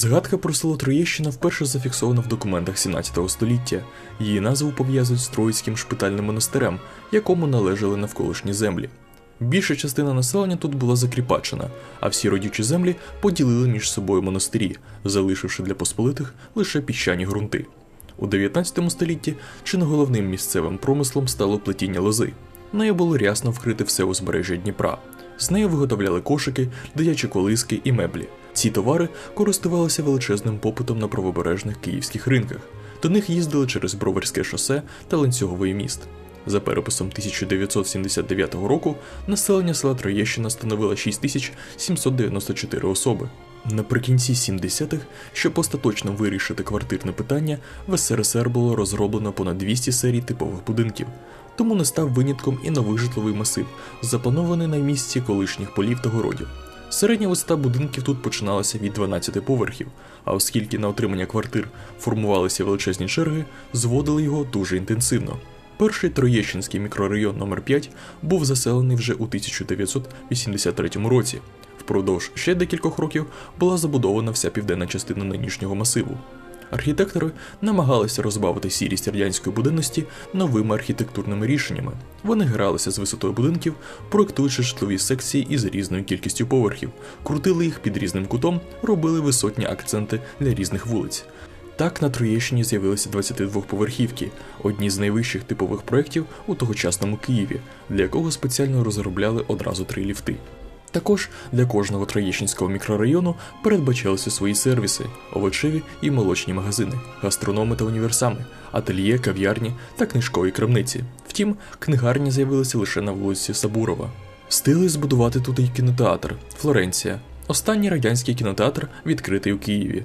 Згадка про село Троєщина вперше зафіксована в документах 17 століття. Її назву пов'язують з Троїцьким шпитальним монастирем, якому належали навколишні землі. Більша частина населення тут була закріпачена, а всі родючі землі поділили між собою монастирі, залишивши для посполитих лише піщані ґрунти. У 19 столітті чи не головним місцевим промислом стало плетіння лози. Нею було рясно вкрите все узбережжя Дніпра. З нею виготовляли кошики, дитячі колиски і меблі. Ці товари користувалися величезним попитом на правобережних київських ринках. До них їздили через Броварське шосе та ланцюговий міст. За переписом 1979 року населення села Троєщина становило 6794 особи. Наприкінці 70-х, щоб остаточно вирішити квартирне питання, в СРСР було розроблено понад 200 серій типових будинків. Тому не став винятком і новий житловий масив, запланований на місці колишніх полів та городів. Середня висота будинків тут починалася від 12 поверхів, а оскільки на отримання квартир формувалися величезні черги, зводили його дуже інтенсивно. Перший Троєщинський мікрорайон номер 5 був заселений вже у 1983 році. Впродовж ще декількох років була забудована вся південна частина нинішнього масиву. Архітектори намагалися розбавити сірість радянської буденності новими архітектурними рішеннями. Вони гралися з висотою будинків, проектуючи житлові секції із різною кількістю поверхів, крутили їх під різним кутом, робили висотні акценти для різних вулиць. Так на Троєщині з'явилися 22-поверхівки, одні з найвищих типових проєктів у тогочасному Києві, для якого спеціально розробляли одразу три ліфти. Також для кожного Троєщинського мікрорайону передбачалися свої сервіси, овочеві і молочні магазини, гастрономи та універсами, ательє, кав'ярні та книжкові крамниці. Втім, книгарні з'явилися лише на вулиці Сабурова. Встигли збудувати тут і кінотеатр Флоренція, останній радянський кінотеатр, відкритий у Києві.